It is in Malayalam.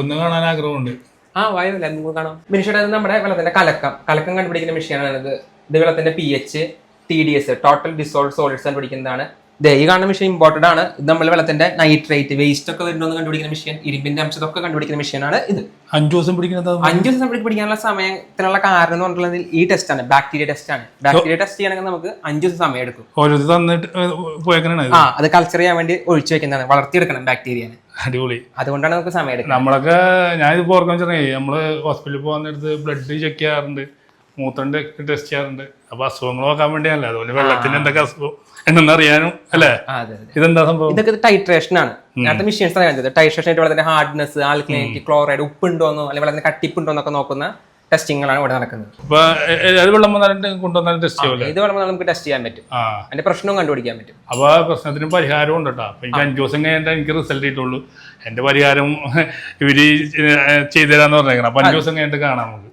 എന്ന് കാണാൻ ആഗ്രഹമുണ്ട്. ആ വായു നമുക്ക് കാണാം. മിനിഷയുടെ നമ്മുടെ വെള്ളത്തിന്റെ കലക്കം. കലക്കം കണ്ടുപിടിക്കുന്ന മെഷീനാണ് ഇത്. വെള്ളത്തിന്റെ P H T D S total dissolve solids കണ്ടുപിടിക്കുന്നതാണ്. ദേ ഈ കാണുന്ന മെഷീൻ ഇമ്പോർട്ടഡ് ആണ്. ഇത് നമ്മൾ വെള്ളത്തിന്റെ നൈട്രേറ്റ് വേസ്റ്റ് ഒക്കെ വരുന്നതെന്ന് കണ്ടുപിടിക്കുന്ന മെഷീൻ ഇരുമ്പിന്റെ അംശത്തൊക്കെ കണ്ടുപിടിക്കുന്ന മെഷീനാണ് ഇത്. അഞ്ചു ദിവസം പിടിക്കുന്നത് അഞ്ചു ദിവസം നമ്മൾ പിടിക്കാനുള്ള സമയത്തിനുള്ള കാരണം എന്ന് പറഞ്ഞിട്ടുള്ളത് ഈ ടെസ്റ്റ് ആണ്. ബാക്ടീരിയ ടെസ്റ്റ് ആണ്. ബാക്ടീരിയ ടെസ്റ്റ് ചെയ്യണമെങ്കിൽ നമുക്ക് അഞ്ചു ദിവസം സമയം എടുക്കും. ഓരോരുത്തർ തന്നിട്ട് ആ അത് കൾച്ചർ ചെയ്യാൻ വേണ്ടി ഒഴിച്ചു വെക്കുന്നതാണ്. വളർത്തിയെടുക്കണം ബാക്ടീരിയനെ അടിപൊളി. അതുകൊണ്ടാണ് നമുക്ക് സമയം എടുക്കുന്നത്. നമ്മളൊക്കെ ഞാൻ ഇത് ഓർക്കാൻ വെച്ചാൽ നമ്മൾ ഹോസ്പിറ്റലിൽ പോകാൻ നേരത്ത് ബ്ലഡ് ചെക്ക് ചെയ്യാറുണ്ട്. മൂത്രന്റെ ടെസ്റ്റ് ചെയ്യാറുണ്ട്. അപ്പൊ അസുഖങ്ങൾ നോക്കാൻ വേണ്ടിയല്ല അതുപോലെ വെള്ളത്തിന് എന്തൊക്കെ അസുഖം എന്നെന്ന് അറിയാനും അല്ലേ ഇതെന്താ സംഭവം? ഇതൊക്കെ ടൈട്രേഷൻ ആണ്. നേരത്തെ മെഷീൻസ് ആണ് കാണിച്ചത് ടൈട്രേഷൻ ആയിട്ട് വെള്ളത്തിന്റെ ഹാർഡ്നെസ് ആൽക്കലിനിറ്റി ക്ലോറൈഡ് ഉപ്പുണ്ടോന്നോ അല്ലെങ്കിൽ വെള്ളത്തിന് കട്ടിപ്പുണ്ടോ എന്നൊക്കെ നോക്കുന്ന ടെസ്റ്റിങ്ങുകളാണ് ഇവിടെ നടക്കുന്നത്. വെള്ളം വന്നാലും കൊണ്ടുവന്നാലും ടെസ്റ്റ് ചെയ്യുമല്ലേ ഇത് വെള്ളം നമുക്ക് ടെസ്റ്റ് ചെയ്യാൻ പറ്റും. അതിന്റെ പ്രശ്നവും കണ്ടുപിടിക്കാൻ പറ്റും. അപ്പൊ ആ പ്രശ്നത്തിന് പരിഹാരം ഉണ്ട് കേട്ടോ അപ്പൊ എനിക്ക് അഞ്ചു ദിവസം കഴിഞ്ഞാൽ എനിക്ക് റിസൾട്ട് കിട്ടുള്ളൂ. എന്റെ പരിഹാരം ഇവർ ചെയ്തു തരാന്ന് പറഞ്ഞേക്കണം. അപ്പൊ അഞ്ചു ദിവസം കഴിഞ്ഞിട്ട് കാണാം നമുക്ക്.